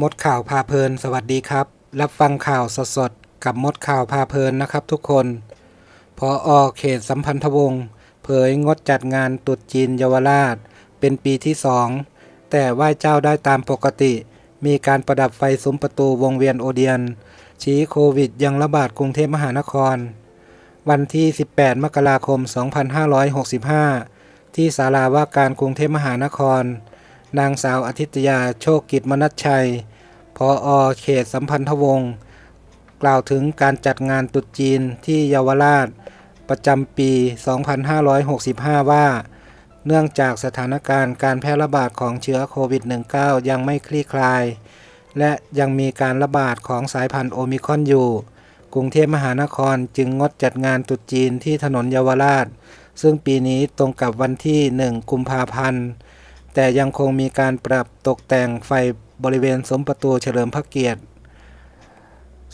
มดข่าวพาเพลิน สวัสดีครับ รับฟังข่าวสดๆกับมดข่าวพาเพลินนะครับทุกคนพออเขตสัมพันธวงศ์เผยงดจัดงานตรุษจีนเยาวราช เป็นปีที่สองแต่ไหว้เจ้าได้ตามปกติ มีการประดับไฟซุ้มประตูวงเวียนโอเดียน ชี้โควิดยังระบาดกรุงเทพมหานคร วันที่ 18 มกราคม 2565 ที่ศาลาว่าการกรุงเทพมหานคร นางสาวอาทิตยาโชคกิจมนัชชัย ออเขตสัมพันธวงศ์กล่าวถึงการจัดงานตรุษจีนที่เยาวราช ประจำปี 2565 ว่า เนื่องจากสถานการณ์การแพร่ระบาดของเชื้อโควิด -19 ยังไม่คลี่คลาย และยังมีการระบาดของสายพันธุ์โอมิคอนอยู่ กรุงเทพมหานครจึงงดจัดงานตรุษจีนที่ถนนเยาวราช ซึ่งปีนี้ตรงกับวันที่ 1 กุมภาพันธ์ แต่ยังคงมีการปรับตกแต่งไฟ บริเวณสมประตูเฉลิมพระเกียรติ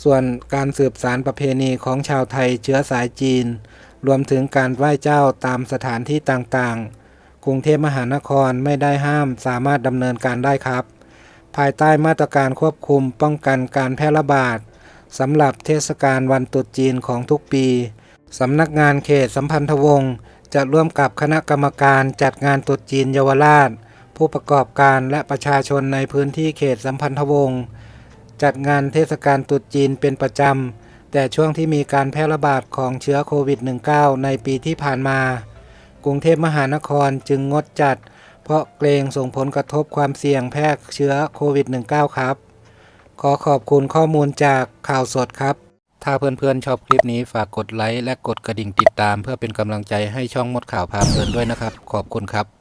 ส่วนการสืบสารประเพณีของชาวไทยเชื้อสายจีน รวมถึงการไหว้เจ้าตามสถานที่ต่างๆ กรุงเทพมหานครไม่ได้ห้ามสามารถดำเนินการได้ครับ ภายใต้มาตรการควบคุมป้องกันการแพร่ระบาดสำหรับเทศกาลวันตรุษจีนของทุกปีสำนักงานเขตสัมพันธวงศ์จะร่วมกับคณะกรรมการจัดงานตรุษจีนเยาวราช ผู้ประกอบการและประชาชนในพื้นที่เขตสัมพันธวงศ์จัดงานเทศกาลตรุษจีนเป็นประจำ แต่ช่วงที่มีการแพร่ระบาดของเชื้อโควิด -19 ในปีที่ผ่านมา กรุงเทพมหานครจึงงดจัด เพราะเกรงส่งผลกระทบความเสี่ยงแพร่เชื้อโควิด -19 ครับ ขอขอบคุณข้อมูลจากข่าวสดครับ ถ้าเพื่อนๆชอบคลิปนี้ฝากกดไลค์และกดกระดิ่งติดตาม เพื่อเป็นกำลังใจให้ช่องมดข่าวพาเพลินด้วยนะครับ ขอบคุณครับ